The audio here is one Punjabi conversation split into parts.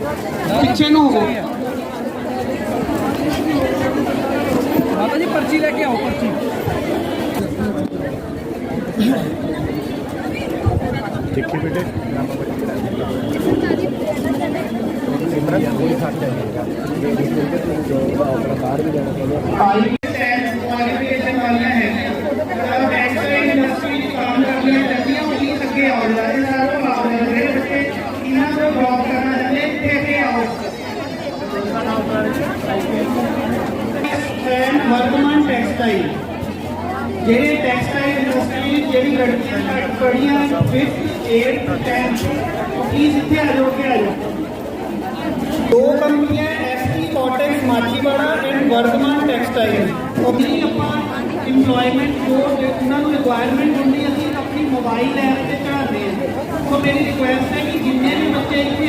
ਪਿੱਛੇ ਨੂੰ ਹੋਵੋ ਮਾਤਾ ਜੀ ਪਰਚੀ ਲੈ ਕੇ ਆਓ ਪਰਚੀ। ਦੇਖੀ ਬੇਟੇ ਸਿਮਰਨ ਕੋਈ ਖਰਚਾ ਨਹੀਂ ਹੈਗਾ। ਜੇ ਇਸ ਤਰੀਕੇ ਤੋਂ ਜੋ ਆਪਣਾ ਬਾਹਰ ਵੀ ਜਾਣਾ ਚਾਹੁੰਦੇ ਆ ਆਈ ਟੈਗ ਕੁਆਲੀਫਿਕੇਸ਼ਨ ਵਾਲੀਆਂ ਹੈ ਅਗਰ ਟੈਕਸਟਾਈਲ ਇੰਡਸਟਰੀ ਚ ਕੰਮ ਕਰਦੀਆਂ ਚਾਹੀਦੀਆਂ ਉਹ ਵੀ ਅੱਗੇ ਆਉਣ ਲੱਗੇ ਸਾਰੇ ਆਉਣ ਲੱਗੇ ਬੱਚੇ ਇਹਨਾਂ ਨੂੰ ਜੌਬ ਕਰਨਾ ਚਾਹੁੰਦੇ ਇੱਥੇ ਅੱਗੇ ਆਓ ਐਂਡ ਵਰਤਮਾਨ ਟੈਕਸਟਾਈਲ ਜਿਹੜੇ ਟੈਕਸਟਾਈਲ ਇੰਡਸਟਰੀ ਜਿਹੜੀ ਲੜਕੀਆਂ ਘੱਟ ਪੜੀਆਂ 5th 8th 10th ਪਲੀਜ਼ ਇੱਥੇ ਆ ਜਾਓ ਕਿ ਆ ਜਾਓ ਦੋ ਕੰਪਨੀਆਂ ST Cotex Machhiwara and Vardhman textile ਉਹ ਵੀ ਆਪਾਂ EMPLOYMENT ਜੋ ਉਹਨਾਂ ਨੂੰ ਰਿਕੁਆਇਰਮੈਂਟ ਹੁੰਦੀ ਹੈ, ਅਸੀਂ ਆਪਣੀ ਮੋਬਾਈਲ ਐਪ ਤੇ ਚੜਾਉਂਦੇ ਹਾਂ ਸੋ ਮੇਰੀ ਰਿਕੁਐਸਟ ਹੈ ਕਿ ਜਿੰਨੇ ਵੀ ਬੱਚੇ ਇੱਥੇ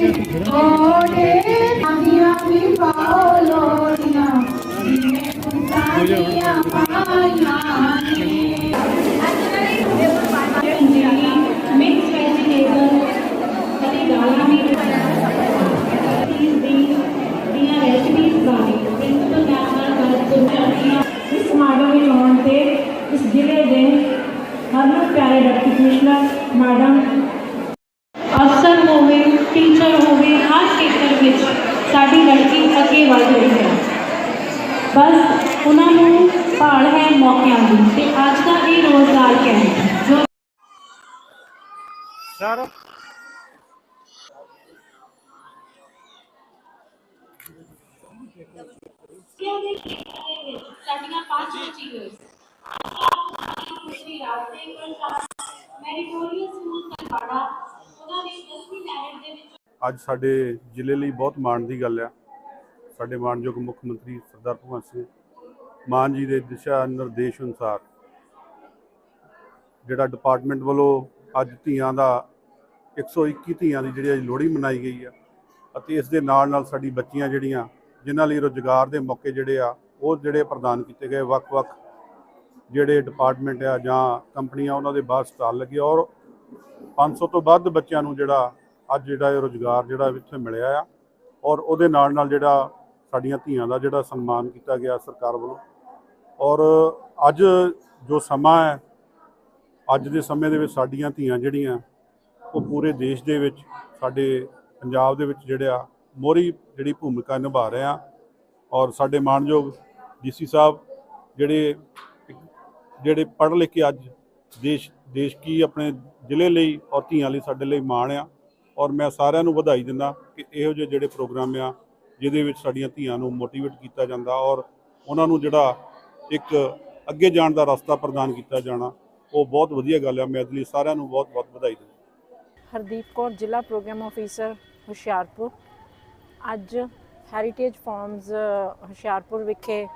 ਦੀ ਓੜੇ ਦੀਆਂ ਵੀ ਪਾਓ ਲੋੜੀਆਂ ਜਿਵੇਂ ਮੁੰਡਾ ਦੀਆਂ ਅਫਸਰ ਹੋਵੇ ਟੀਚਰ ਹੋਵੇ ਹਰ ਖੇਤਰ ਵਿੱਚ ਸਾਡੀ ਲੜਕੀ ਅੱਗੇ ਵਧ ਰਹੀ ਹੈ ਬਸ ਉਹਨਾਂ ਨੂੰ ਭਾਲ ਹੈ ਮੌਕਿਆਂ ਦੀ ਤੇ ਅੱਜ ਦਾ ਇਹ ਰੋਜ਼ਗਾਰ ਕੈਂਪ ਜੋ ਸਰ ਬੱਚਿਆਂ ਦੇ ਖੇਤਰ ਦੇ ਵਿੱਚ ਸਾਡੀਆਂ ਪੰਜ ਅਚੀਵਰਸ ਖੁਸ਼ੀ ਰਾਜੇ ਮੈਰੀਟੋਰੀਅਸ ਸਕੂਲ ਤਲਵਾੜਾ ਅੱਜ ਸਾਡੇ ਜ਼ਿਲ੍ਹੇ ਲਈ ਬਹੁਤ ਮਾਣ ਦੀ ਗੱਲ ਆ। ਸਾਡੇ ਮਾਣਯੋਗ ਮੁੱਖ ਮੰਤਰੀ ਸਰਦਾਰ ਭਗਵੰਤ ਸਿੰਘ ਮਾਨ ਜੀ ਦੇ ਦਿਸ਼ਾ ਨਿਰਦੇਸ਼ ਅਨੁਸਾਰ ਜਿਹੜਾ ਡਿਪਾਰਟਮੈਂਟ ਵੱਲੋਂ ਅੱਜ ਧੀਆਂ ਦਾ 121 ਧੀਆਂ ਦੀ ਜਿਹੜੀ ਅੱਜ ਲੋਹੜੀ ਮਨਾਈ ਗਈ ਆ ਅਤੇ ਇਸ ਦੇ ਨਾਲ ਨਾਲ ਸਾਡੀ ਬੱਚੀਆਂ ਜਿਹੜੀਆਂ, ਜਿਨ੍ਹਾਂ ਲਈ ਰੋਜ਼ਗਾਰ ਦੇ ਮੌਕੇ ਜਿਹੜੇ ਆ, ਉਹ ਜਿਹੜੇ ਪ੍ਰਦਾਨ ਕੀਤੇ ਗਏ ਵੱਖ-ਵੱਖ ਜਿਹੜੇ ਡਿਪਾਰਟਮੈਂਟ ਆ ਜਾਂ ਕੰਪਨੀਆਂ, ਉਹਨਾਂ ਦੇ ਬਾਹਰ ਸਟਾਲ ਲੱਗੇ ਔਰ 500 ਤੋਂ ਵੱਧ ਬੱਚਿਆਂ ਨੂੰ ਜਿਹੜਾ ਅੱਜ ਜਿਹੜਾ ਇਹ ਰੋਜ਼ਗਾਰ ਜਿਹੜਾ ਇੱਥੇ ਮਿਲਿਆ ਆ ਔਰ ਉਹਦੇ ਨਾਲ ਨਾਲ ਜਿਹੜਾ ਸਾਡੀਆਂ ਧੀਆਂ ਦਾ ਜਿਹੜਾ ਸਨਮਾਨ ਕੀਤਾ ਗਿਆ ਸਰਕਾਰ ਵੱਲੋਂ। ਔਰ ਅੱਜ ਜੋ ਸਮਾਂ ਹੈ, ਅੱਜ ਦੇ ਸਮੇਂ ਦੇ ਵਿੱਚ ਸਾਡੀਆਂ ਧੀਆਂ ਜਿਹੜੀਆਂ, ਉਹ ਪੂਰੇ ਦੇਸ਼ ਦੇ ਵਿੱਚ, ਸਾਡੇ ਪੰਜਾਬ ਦੇ ਵਿੱਚ ਜਿਹੜਾ ਮੋਰੀ ਜਿਹੜੀ ਭੂਮਿਕਾ ਨਿਭਾ ਰਹੇ ਆ। ਔਰ ਸਾਡੇ ਮਾਣਯੋਗ ਡੀਸੀ ਸਾਹਿਬ ਜਿਹੜੇ ਜਿਹੜੇ ਪੜ੍ਹ ਲਿਖ ਕੇ ਅੱਜ ਦੇਸ਼ ਦੇਸ਼ ਕੀ ਆਪਣੇ ਜ਼ਿਲ੍ਹੇ ਲਈ ਔਰ ਧੀਆਂ ਲਈ ਸਾਡੇ ਲਈ ਮਾਣ ਆ। ਔਰ ਮੈਂ ਸਾਰਿਆਂ ਨੂੰ ਵਧਾਈ ਦਿੰਦਾ ਕਿ ਇਹੋ ਜਿਹੇ ਜਿਹੜੇ ਪ੍ਰੋਗਰਾਮ ਆ, ਜਿਹਦੇ ਵਿੱਚ ਸਾਡੀਆਂ ਧੀਆਂ ਨੂੰ ਮੋਟੀਵੇਟ ਕੀਤਾ ਜਾਂਦਾ ਔਰ ਉਹਨਾਂ ਨੂੰ ਜਿਹੜਾ ਇੱਕ ਅੱਗੇ ਜਾਣ ਦਾ ਰਸਤਾ ਪ੍ਰਦਾਨ ਕੀਤਾ ਜਾਣਾ, ਉਹ ਬਹੁਤ ਵਧੀਆ ਗੱਲ ਆ। ਮੈਂ ਇਸ ਲਈ ਸਾਰਿਆਂ ਨੂੰ ਬਹੁਤ ਬਹੁਤ ਵਧਾਈ ਦਿੰਦਾ। ਹਰਦੀਪ ਕੌਰ, ਜ਼ਿਲ੍ਹਾ ਪ੍ਰੋਗਰਾਮ ਆਫੀਸਰ ਹੁਸ਼ਿਆਰਪੁਰ। ਅੱਜ ਹੈਰੀਟੇਜ ਫਾਰਮਸ ਹੁਸ਼ਿਆਰਪੁਰ ਵਿਖੇ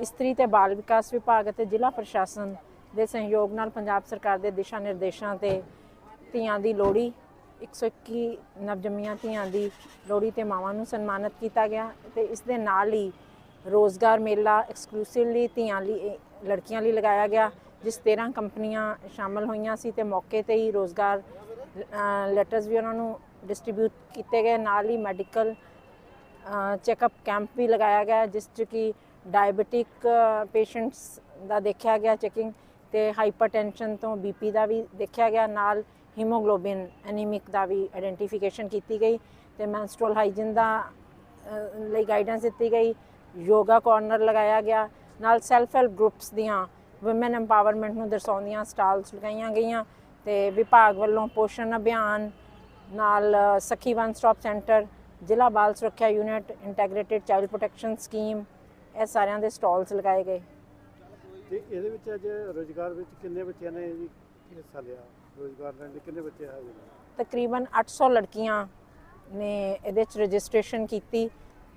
ਇਸਤਰੀ ਤੇ ਬਾਲ ਵਿਕਾਸ ਵਿਭਾਗ ਅਤੇ ਜ਼ਿਲ੍ਹਾ ਪ੍ਰਸ਼ਾਸਨ ਦੇ ਸਹਿਯੋਗ ਨਾਲ ਪੰਜਾਬ ਸਰਕਾਰ ਦੇ ਦਿਸ਼ਾ ਨਿਰਦੇਸ਼ਾਂ ਤੇ ਧੀਆਂ ਦੀ ਲੋਹੜੀ 121 ਨਵਜੰਮੀਆਂ ਧੀਆਂ ਦੀ ਲੋਹੜੀ ਤੇ ਮਾਵਾਂ ਨੂੰ ਸਨਮਾਨਿਤ ਕੀਤਾ ਗਿਆ ਤੇ ਇਸ ਦੇ ਨਾਲ ਹੀ ਰੋਜ਼ਗਾਰ ਮੇਲਾ ਐਕਸਕਲੂਸਿਵਲੀ ਧੀਆਂ ਲਈ ਲੜਕੀਆਂ ਲਈ ਲਗਾਇਆ ਗਿਆ, ਜਿਸ 13 ਕੰਪਨੀਆਂ ਸ਼ਾਮਲ ਹੋਈਆਂ ਸੀ ਤੇ ਮੌਕੇ ਤੇ ਹੀ ਰੋਜ਼ਗਾਰ ਲੈਟਰਸ ਵੀ ਉਹਨਾਂ ਨੂੰ ਡਿਸਟ੍ਰੀਬਿਊਟ ਕੀਤੇ ਗਏ। ਨਾਲ ਹੀ ਮੈਡੀਕਲ ਚੈੱਕਅਪ ਕੈਂਪ ਵੀ ਲਗਾਇਆ ਗਿਆ, ਜਿਸ 'ਚ ਕਿ ਡਾਇਬੀਟਿਕ ਪੇਸ਼ੈਂਟਸ ਦਾ ਦੇਖਿਆ ਗਿਆ ਚੈਕਿੰਗ ਤੇ ਹਾਈਪਰਟੈਂਸ਼ਨ ਤੋਂ ਬੀਪੀ ਦਾ ਵੀ ਦੇਖਿਆ ਗਿਆ ਨਾਲ ਹੀਮੋਗਲੋਬਿਨ ਐਨੀਮਿਕ ਦਾ ਵੀ ਆਇਡੈਂਟੀਫਿਕੇਸ਼ਨ ਕੀਤੀ ਗਈ ਤੇ ਮੈਂਸਟਰੁਅਲ ਹਾਈਜੀਨ ਦਾ ਲਈ ਗਾਈਡੈਂਸ ਦਿੱਤੀ ਗਈ ਯੋਗਾ ਕਾਰਨਰ ਲਗਾਇਆ ਗਿਆ ਨਾਲ ਸੈਲਫ ਹੈਲਪ ਗਰੁੱਪਸ ਦੀਆਂ ਔਮਨ ਐਮਪਾਵਰਮੈਂਟ ਨੂੰ ਦਰਸਾਉਂਦੀਆਂ ਸਟਾਲਸ ਲਗਾਈਆਂ ਗਈਆਂ ਤੇ ਵਿਭਾਗ ਵੱਲੋਂ ਪੋਸ਼ਣ ਅਭਿਆਨ ਨਾਲ ਅ, ਸਖੀ ਵਨ ਸਟਾਪ ਸੈਂਟਰ ਜ਼ਿਲ੍ਹਾ ਬਾਲ ਸੁਰੱਖਿਆ unit integrated child protection scheme ਇਹ ਸਾਰਿਆਂ ਦੇ ਸਟਾਲਸ ਲਗਾਏ ਗਏ। ਤੇ ਇਹਦੇ ਵਿੱਚ ਅੱਜ ਰੋਜ਼ਗਾਰ ਵਿੱਚ ਕਿੰਨੇ ਬੱਚਿਆਂ ਨੇ ਜੀ ਹਿੱਸਾ ਲਿਆ? ਰੋਜ਼ਗਾਰ ਲੈਣ ਦੇ ਕਿੰਨੇ ਬੱਚੇ ਹਾਜ਼ਰ ਨੇ? ਤਕਰੀਬਨ 800 ਲੜਕੀਆਂ ਨੇ ਇਹਦੇ ਚ ਰਜਿਸਟ੍ਰੇਸ਼ਨ ਕੀਤੀ।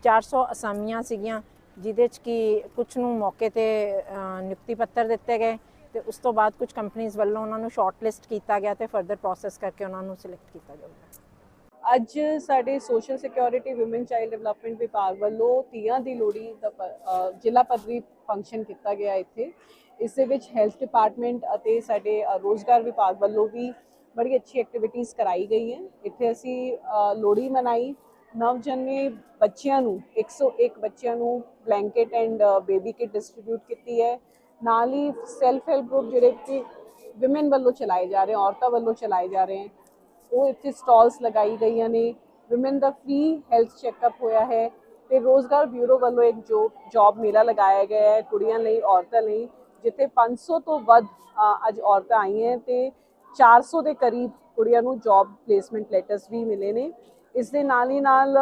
400 ਅਸਾਮੀਆਂ ਸੀਗੀਆਂ ਜਿਹਦੇ ਚ ਕਿ ਕੁਝ ਨੂੰ ਮੌਕੇ ਤੇ ਅ, ਨਿਯੁਕਤੀ ਪੱਤਰ ਦਿੱਤੇ ਗਏ ਤੇ ਉਸ ਤੋਂ ਬਾਅਦ ਕੁਝ ਕੰਪਨੀਆਂ ਵੱਲੋਂ ਉਹਨਾਂ ਨੂੰ ਸ਼ਾਰਟਲਿਸਟ ਕੀਤਾ ਗਿਆ ਤੇ ਫਰਦਰ ਪ੍ਰੋਸੈਸ ਕਰਕੇ ਉਹਨਾਂ ਨੂੰ ਸਿਲੈਕਟ ਕੀਤਾ ਜਾਊਗਾ। ਅੱਜ ਸਾਡੇ social security women child development ਵਿਭਾਗ ਵੱਲੋਂ ਤੀਆਂ ਦੀ ਲੋਹੜੀ ਦਾ ਪ- ਜ਼ਿਲ੍ਹਾ ਪੱਧਰੀ ਫੰਕਸ਼ਨ ਕੀਤਾ ਗਿਆ ਇੱਥੇ। ਇਸ ਦੇ ਵਿੱਚ ਹੈਲਥ ਡਿਪਾਰਟਮੈਂਟ ਅਤੇ ਸਾਡੇ ਅ, ਰੋਜ਼ਗਾਰ ਵਿਭਾਗ ਵੱਲੋਂ ਵੀ ਬੜੀ ਅੱਛੀ ਐਕਟੀਵਿਟੀਜ਼ ਕਰਾਈ ਗਈ ਹੈ। ਇੱਥੇ ਅਸੀਂ ਅ, ਲੋਹੜੀ ਮਨਾਈ। ਨਵਜੰਮੇ ਬੱਚਿਆਂ ਨੂੰ 101 ਬੱਚਿਆਂ ਨੂੰ blanket and baby kit distribute ਕੀਤੀ ਹੈ। ਨਾਲ ਹੀ ਸੈਲਫ ਹੈਲਪ ਗਰੁੱਪ ਜਿਹੜੇ ਕਿ ਔਮਨ ਵੱਲੋਂ ਚਲਾਏ ਜਾ ਰਹੇ ਔਰਤਾਂ ਵੱਲੋਂ ਚਲਾਏ ਜਾ ਰਹੇ ਹਨ ਉਹ ਇੱਥੇ ਸਟਾਲਸ ਲਗਾਈ ਗਈਆਂ ਨੇ। ਔਮਨ ਦਾ ਫ੍ਰੀ ਹੈਲਥ ਚੈੱਕਅਪ ਹੋਇਆ ਹੈ। ਤੇ ਰੋਜ਼ਗਾਰ ਬਿਊਰੋ ਵੱਲੋਂ ਇੱਕ ਜੋ ਜੌਬ ਮੇਲਾ ਲਗਾਇਆ ਗਿਆ ਹੈ ਕੁੜੀਆਂ ਲਈ, ਔਰਤਾਂ ਲਈ, ਜਿੱਥੇ 500 ਤੋਂ ਵੱਧ ਅੱਜ ਔਰਤਾਂ ਆਈਆਂ ਤੇ 400 ਦੇ ਕਰੀਬ ਕੁੜੀਆਂ ਨੂੰ ਜੌਬ ਪਲੇਸਮੈਂਟ ਲੈਟਰਸ ਵੀ ਮਿਲੇ ਨੇ। ਇਸ ਦੇ ਨਾਲ ਹੀ ਨਾਲ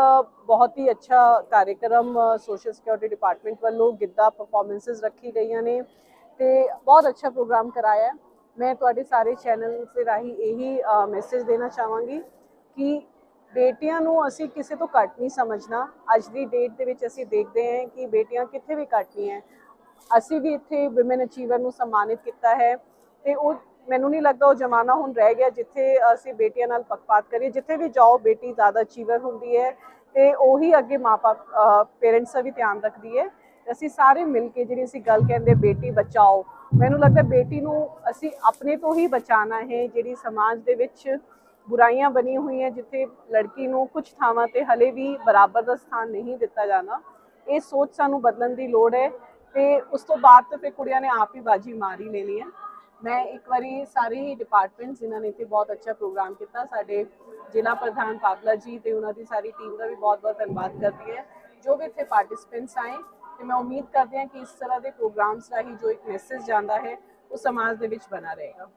ਬਹੁਤ ਹੀ ਅੱਛਾ ਕਾਰਜਕ੍ਰਮ ਸੋਸ਼ਲ ਸਿਕਿਉਰਿਟੀ ਡਿਪਾਰਟਮੈਂਟ ਵੱਲੋਂ ਗਿੱਧਾ ਪਰਫਾਰਮੈਂਸਸ ਰੱਖੀ ਗਈਆਂ ਨੇ ਤੇ ਬਹੁਤ ਅੱਛਾ ਪ੍ਰੋਗਰਾਮ ਕਰਾਇਆ ਹੈ। ਮੈਂ ਤੁਹਾਡੇ ਸਾਰੇ ਚੈਨਲ ਦੇ ਰਾਹੀਂ ਇਹੀ ਮੈਸੇਜ ਦੇਣਾ ਚਾਹਾਂਗੀ ਕਿ ਬੇਟੀਆਂ ਨੂੰ ਅਸੀਂ ਕਿਸੇ ਤੋਂ ਘੱਟ ਨਹੀਂ ਸਮਝਣਾ। ਅੱਜ ਦੀ ਡੇਟ ਦੇ ਵਿੱਚ ਅਸੀਂ ਦੇਖਦੇ ਹਾਂ ਕਿ ਬੇਟੀਆਂ ਕਿੱਥੇ ਵੀ ਘੱਟ ਨਹੀਂ ਹੈ। ਅਸੀਂ ਵੀ ਇੱਥੇ ਔਮਨ ਅਚੀਵਰ ਨੂੰ ਸਨਮਾਨਿਤ ਕੀਤਾ ਹੈ ਤੇ ਉਹ, ਮੈਨੂੰ ਨਹੀਂ ਲੱਗਦਾ ਉਹ ਜ਼ਮਾਨਾ ਹੁਣ ਰਹਿ ਗਿਆ ਜਿੱਥੇ ਅਸੀਂ ਬੇਟੀਆਂ ਨਾਲ ਪੱਖਪਾਤ ਕਰੀਏ। ਜਿੱਥੇ ਵੀ ਜਾਓ, ਬੇਟੀ ਜ਼ਿਆਦਾ ਅਚੀਵਰ ਹੁੰਦੀ ਹੈ ਤੇ ਉਹੀ ਅੱਗੇ ਮਾਪੇ ਪੇਰੈਂਟਸ ਦਾ ਵੀ ਧਿਆਨ ਰੱਖਦੀ ਹੈ। ਅਸੀਂ ਸਾਰੇ ਮਿਲ ਕੇ ਜਿਹੜੀ ਅਸੀਂ ਗੱਲ ਕਹਿੰਦੇ ਬੇਟੀ ਬਚਾਓ, ਮੈਨੂੰ ਲੱਗਦਾ ਬੇਟੀ ਨੂੰ ਅਸੀਂ ਆਪਣੇ ਤੋਂ ਹੀ ਬਚਾਉਣਾ ਹੈ, ਜਿਹੜੀ ਸਮਾਜ ਦੇ ਵਿੱਚ ਬੁਰਾਈਆਂ ਬਣੀ ਹੋਈਆਂ ਜਿੱਥੇ ਲੜਕੀ ਨੂੰ ਕੁਝ ਥਾਵਾਂ ਤੇ ਹਲੇ ਵੀ ਬਰਾਬਰ ਦਾ ਸਥਾਨ ਨਹੀਂ ਦਿੱਤਾ ਜਾਣਾ, ਇਹ ਸੋਚ ਸਾਨੂੰ ਬਦਲਣ ਦੀ ਲੋੜ ਹੈ ਤੇ ਉਸ ਤੋਂ ਬਾਅਦ ਤਾਂ ਫਿਰ ਕੁੜੀਆਂ ਨੇ ਆਪ ਹੀ ਬਾਜੀ ਮਾਰੀ ਲੈਣੀ ਹੈ। ਮੈਂ ਇੱਕ ਵਾਰੀ ਸਾਰੇ ਹੀ ਡਿਪਾਰਟਮੈਂਟਸ ਜਿਨ੍ਹਾਂ ਨੇ ਇੱਥੇ ਬਹੁਤ ਅੱਛਾ ਪ੍ਰੋਗਰਾਮ ਕੀਤਾ, ਸਾਡੇ ਜ਼ਿਲ੍ਹਾ ਪ੍ਰਧਾਨ ਪਾਗਲਾ ਜੀ ਤੇ ਉਹਨਾਂ ਦੀ ਸਾਰੀ ਟੀਮ ਦਾ ਵੀ ਬਹੁਤ-ਬਹੁਤ ਧੰਨਵਾਦ ਕਰਦੀ ਹੈ। ਜੋ ਵੀ ਇੱਥੇ ਪਾਰਟਿਸਿਪੈਂਟਸ ਆਏ ਤੇ ਮੈਂ ਉਮੀਦ ਕਰਦੀ ਹਾਂ ਕਿ ਇਸ ਤਰ੍ਹਾਂ ਦੇ ਪ੍ਰੋਗਰਾਮਸ ਰਾਹੀਂ ਜੋ ਇੱਕ ਮੈਸੇਜ ਜਾਂਦਾ ਹੈ, ਉਹ ਸਮਾਜ ਦੇ ਵਿੱਚ ਬਣਾ ਰਹੇਗਾ।